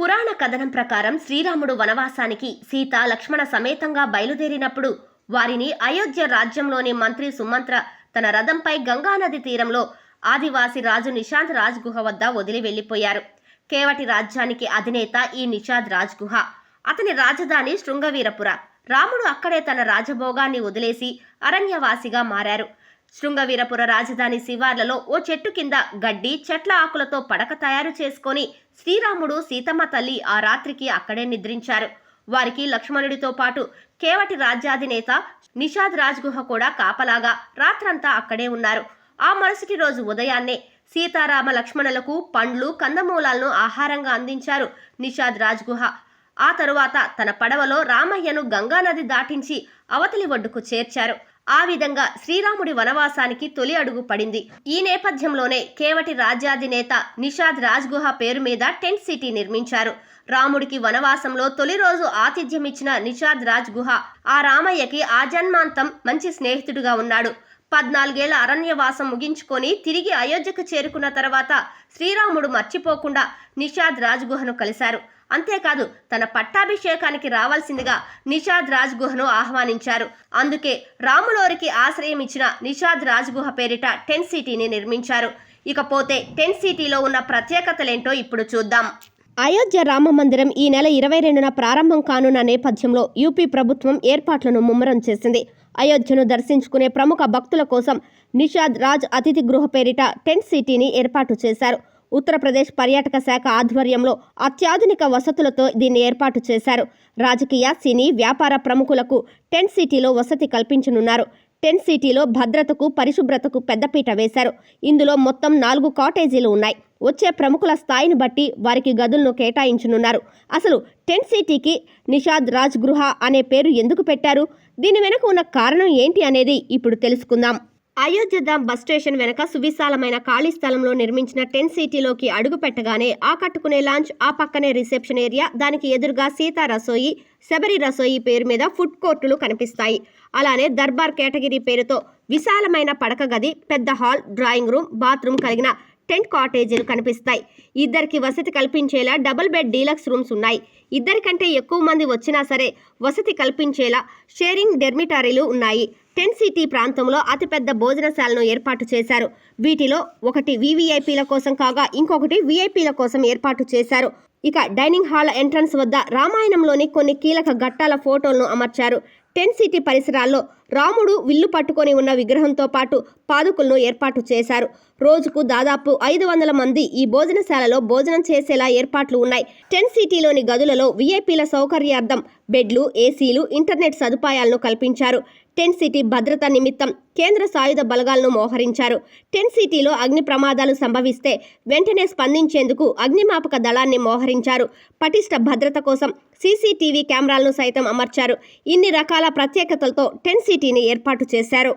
పురాణ కథనం ప్రకారం శ్రీరాముడు వనవాసానికి సీత లక్ష్మణ సమేతంగా బయలుదేరినప్పుడు వారిని అయోధ్య రాజ్యంలోని మంత్రి సుమంత్ర తన రథంపై గంగానది తీరంలో ఆదివాసి రాజు నిషాంత్ రాజ్ గుహ వద్ద వదిలి వెళ్ళిపోయారు కేవటి రాజ్యానికి అధినేత ఈ నిషాద్ రాజ్ గుహ అతని రాజధాని శృంగవీరపుర. రాముడు అక్కడే తన రాజభోగాన్ని వదిలేసి అరణ్యవాసిగా మారారు. శృంగవీరపుర రాజధాని శివార్లలో ఓ చెట్టు కింద గడ్డి చెట్ల ఆకులతో పడక తయారు చేసుకొని శ్రీరాముడు సీతమ్మ తల్లి ఆ రాత్రికి అక్కడే నిద్రించారు. వారికి లక్ష్మణుడితో పాటు కేవటి రాజ్యాధినేత నిషాద్ రాజ్ గుహ కూడా కాపలాగా రాత్రంతా అక్కడే ఉన్నారు. ఆ మరుసటి రోజు ఉదయాన్నే సీతారామ లక్ష్మణులకు పండ్లు కందమూలాలను ఆహారంగా అందించారు నిషాద్ రాజ్గుహ. ఆ తరువాత తన పడవలో రామయ్యను గంగానది దాటించి అవతలి ఒడ్డుకు చేర్చారు. ఆ విధంగా శ్రీరాముడి వనవాసానికి తొలి అడుగు పడింది. ఈ నేపథ్యంలోనే కేవటి రాజ్యాధినేత నిషాద్ రాజ్ గుహ పేరు మీద టెంట్ సిటీ నిర్మించారు. రాముడికి వనవాసంలో తొలి రోజు ఆతిథ్యం ఇచ్చిన నిషాద్ రాజ్ గుహ ఆ రామయ్యకి ఆజన్మాంతం మంచి స్నేహితుడుగా ఉన్నాడు. పద్నాలుగేళ్ళ అరణ్యవాసం ముగించుకొని తిరిగి అయోధ్యకు చేరుకున్న తర్వాత శ్రీరాముడు మర్చిపోకుండా నిషాద్ రాజ్ గుహను కలిశారు. అంతేకాదు తన పట్టాభిషేకానికి రావాల్సిందిగా నిషాద్ రాజ్ గుహను ఆహ్వానించారు. అందుకే రాములోరికి ఆశ్రయం ఇచ్చిన నిషాద్ రాజ్ గుహ పేరిట టెన్ సిటీని నిర్మించారు. ఇకపోతే టెన్ సిటీలో ఉన్న ప్రత్యేకతలేంటో ఇప్పుడు చూద్దాం. అయోధ్య రామ మందిరం ఈ నెల ఇరవై రెండున ప్రారంభం కానున్న నేపథ్యంలో యూపీ ప్రభుత్వం ఏర్పాట్లను ముమ్మరం చేసింది. అయోధ్యను దర్శించుకునే ప్రముఖ భక్తుల కోసం నిషాద్ రాజ్ అతిథి గృహ పేరిట టెంట్ సిటీని ఏర్పాటు చేశారు. ఉత్తరప్రదేశ్ పర్యాటక శాఖ ఆధ్వర్యంలో అత్యాధునిక వసతులతో దీన్ని ఏర్పాటు చేశారు. రాజకీయ సినీ వ్యాపార ప్రముఖులకు టెంట్ సిటీలో వసతి కల్పించనున్నారు. టెంట్ సిటీలో భద్రతకు పరిశుభ్రతకు పెద్దపీట వేశారు. ఇందులో మొత్తం నాలుగు కాటేజీలు ఉన్నాయి. వచ్చే ప్రముఖుల స్థాయిని బట్టి వారికి గదులను కేటాయించనున్నారు. అసలు టెంట్ సిటీకి నిషాద్ రాజ్ గృహ అనే పేరు ఎందుకు పెట్టారు? దీని వెనుక ఉన్న కారణం ఏంటి అనేది ఇప్పుడు తెలుసుకుందాం. అయోధ్యధామ్ బస్ స్టేషన్ వెనక సువిశాలమైన ఖాళీ స్థలంలో నిర్మించిన టెంట్ సిటీలోకి అడుగు పెట్టగానే ఆకట్టుకునే లాంచ్ ఆ పక్కనే రిసెప్షన్ ఏరియా దానికి ఎదురుగా సీతా రసోయి శబరి రసోయి పేరు మీద ఫుడ్ కోర్టులు కనిపిస్తాయి. అలానే దర్బార్ కేటగిరీ పేరుతో విశాలమైన పడక గది పెద్ద హాల్ డ్రాయింగ్ రూమ్ బాత్రూమ్ కలిగిన టెంట్ కాటేజీలు కనిపిస్తాయి. ఇద్దరికి వసతి కల్పించేలా డబుల్ బెడ్ డీలక్స్ రూమ్స్ ఉన్నాయి. ఇద్దరికంటే ఎక్కువ మంది వచ్చినా సరే వసతి కల్పించేలా షేరింగ్ డెర్మిటారీలు ఉన్నాయి. టెంట్ సిటీ ప్రాంతంలో అతిపెద్ద భోజనశాలను ఏర్పాటు చేశారు. వీటిలో ఒకటి వివిఐపీల కోసం కాగా ఇంకొకటి విఐపీల కోసం ఏర్పాటు చేశారు. ఇక డైనింగ్ హాల్ ఎంట్రన్స్ వద్ద రామాయణంలోని కొన్ని కీలక ఘట్టాల ఫోటోలను అమర్చారు. టెంట్ సిటీ పరిసరాల్లో రాముడు విల్లు పట్టుకొని ఉన్న విగ్రహంతో పాటు పాదుకులను ఏర్పాటు చేశారు. రోజుకు దాదాపు ఐదు వందల మంది ఈ భోజనశాలలో భోజనం చేసేలా ఏర్పాట్లు ఉన్నాయి. టెంట్ సిటీలోని గదులలో విఐపీల సౌకర్యార్థం బెడ్లు ఏసీలు ఇంటర్నెట్ సదుపాయాలను కల్పించారు. టెంట్ సిటీ భద్రత నిమిత్తం కేంద్ర సాయుధ బలగాలను మోహరించారు. టెంట్ సిటీలో అగ్ని ప్రమాదాలు సంభవిస్తే వెంటనే స్పందించేందుకు అగ్నిమాపక దళాన్ని మోహరించారు. పటిష్ట భద్రత కోసం సీసీటీవీ కెమెరాలను సైతం అమర్చారు. ఇన్ని రకాల ప్రత్యేకతలతో టెంట్ సిటీని ఏర్పాటు చేశారు.